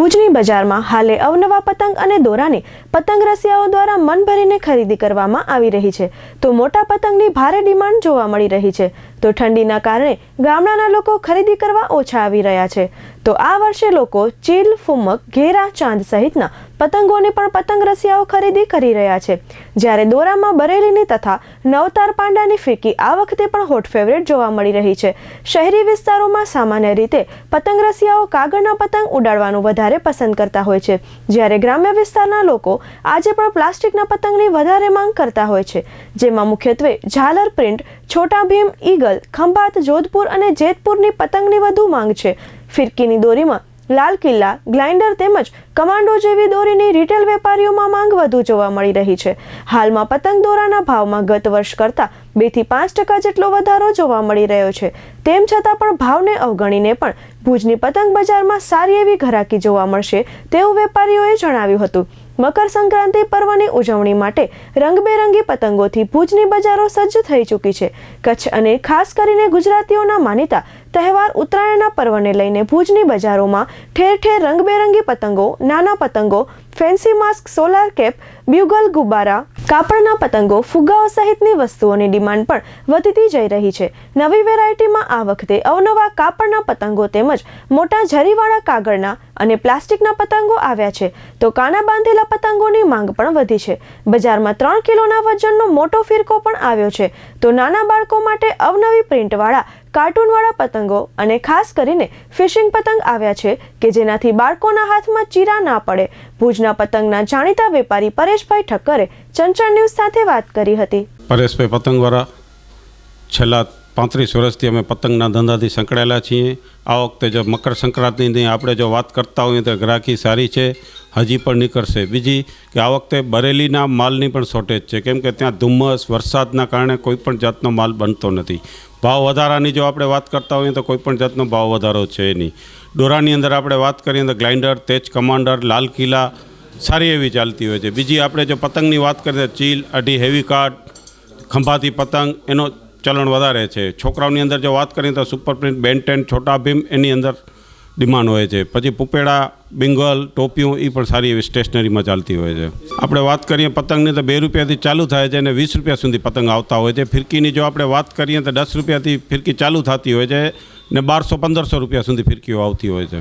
ભુજની બજારમાં હાલે અવનવા પતંગ અને દોરાની પતંગ રસિયાઓ દ્વારા મન ભરીને ખરીદી કરવામાં આવી રહી છે. તો મોટા પતંગની ભારે ડિમાન્ડ જોવા મળી રહી છે. તો ઠંડીના કારણે ગામડાના લોકો ખરીદી કરવા ઓછા આવી રહ્યા છે. તો આ વર્ષે લોકો ચીલ, ફુમક, ઘેરા, ચાંદ સહિતના પતંગોની પણ પતંગ રસિયાઓ ખરીદી કરી રહ્યા છે. જ્યારે દોરામાં બરેલીની તથા નવતાર પાંડાની ફીકી આ વખતે પણ હોટ ફેવરેટ જોવા મળી રહી છે. શહેરી વિસ્તારોમાં સામાન્ય રીતે પતંગ રસિયાઓ કાગળના પતંગ ઉડાડવાનું વધારે પસંદ કરતા હોય છે. જ્યારે ગ્રામ્ય વિસ્તારના લોકો આજે પણ પ્લાસ્ટિકના પતંગની વધારે માંગ કરતા હોય છે. જેમાં મુખ્યત્વે ઝાલર પ્રિન્ટ, છોટા ભીમ ઈગલ ખંભાત, જોધપુર અને જેતપુરની પતંગની વધુ માંગ છે. ફિરકીની દોરીમાં લાલ કિલ્લા, ગ્લાઇન્ડર તેમજ કમાન્ડો જેવી દોરીની રિટેલ વેપારીઓમાં માંગ વધુ જોવા મળી રહી છે. હાલમાં પતંગ દોરાના ભાવમાં ગત વર્ષ કરતાં બેથી પાંચ ટકા જેટલો વધારો જોવા મળી રહ્યો છે. તેમ છતાં પણ ભાવને અવગણીને પણ ભુજની પતંગ બજારમાં સારી એવી ઘરાકી જોવા મળશે તેવું વેપારીઓએ જણાવ્યું હતું. મકર સંક્રાંતિ પર્વની ઉજવણી માટે રંગબેરંગી પતંગોથી ભુજની બજારો સજ્જ થઈ ચૂકી છે. કચ્છ અને ખાસ કરીને ગુજરાતીઓના માનીતા તહેવાર ઉત્તરાયણના પર્વને લઈને ભુજની બજારોમાં ઠેર ઠેર રંગબેરંગી પતંગો, નાના પતંગો, fancy mask, solar cap, bugle ગુબ્બારા, કાપડના પતંગો, ફુગ્ગાઓ સહિતની વસ્તુઓની ડિમાન્ડ પણ વધતી જઈ રહી છે. નવી વેરાયટીમાં આ વખતે અવનવા કાપડના પતંગો તેમજ મોટા ઝરીવાળા કાગળના અને પ્લાસ્ટિકના પતંગો આવ્યા છે. તો કાના બાંધેલા પતંગોની માંગ પણ વધી છે. બજારમાં ત્રણ કિલોના વજનનો મોટો ફિરકો પણ આવ્યો છે. તો નાના બાળકો માટે અવનવી પ્રિન્ટવાળા કાર્ટૂનવાળા પતંગો અને ખાસ કરીને ફિશિંગ પતંગ આવ્યા છે કે જેનાથી બાળકોના હાથમાં ચીરા ના પડે. ભુજના પતંગના જાણીતા વેપારી પરેશભાઈ ઠક્કરે ચંચળ ન્યૂઝ સાથે વાત કરી હતી. પરેશભાઈ, પતંગવાળા છેલ્લા પાંત્રીસ વર્ષથી અમે પતંગના ધંધાથી સંકળાયેલા છીએ. આ વખતે જો મકર સંક્રાંતિની આપણે જો વાત કરતા હોઈએ તો ગ્રાહકી સારી છે, હજી પણ નીકળશે. બીજી કે આ વખતે બરેલીના માલની પણ શોર્ટેજ છે. કેમ કે ત્યાં ધુમ્મસ, વરસાદના કારણે કોઈ પણ જાતનો માલ બનતો નથી. ભાવ વધારાની જો આપણે વાત કરતા હોઈએ તો કોઈ પણ જાતનો ભાવ વધારો છે નહીં. ડોરાની અંદર આપણે વાત કરીએ તો ગ્લાઇન્ડર, તેજ કમાન્ડર, લાલ કિલ્લા, સારી એવી ચાલતી હોય છે. બીજી આપણે જો પતંગની વાત કરીએ ચીલ, અઢી, હેવી કાર્ડ, ખંભાતી પતંગ, એનો ચલણ વધારે છે. છોકરાઓની અંદર જો વાત કરીએ તો સુપર પ્રિન્ટ બેન છોટા ભીમ એની અંદર ડિમાન્ડ હોય છે. પછી પુપેડા બિંગલ ટોપીઓ એ પણ સારી એવી સ્ટેશનરીમાં ચાલતી હોય છે. આપણે વાત કરીએ પતંગની તો બે રૂપિયાથી ચાલુ થાય છે અને વીસ રૂપિયા સુધી પતંગ આવતા હોય છે. ફિરકીની જો આપણે વાત કરીએ તો દસ રૂપિયાથી ફિરકી ચાલુ થતી હોય છે ને બારસો પંદરસો રૂપિયા સુધી ફિરકીઓ આવતી હોય છે.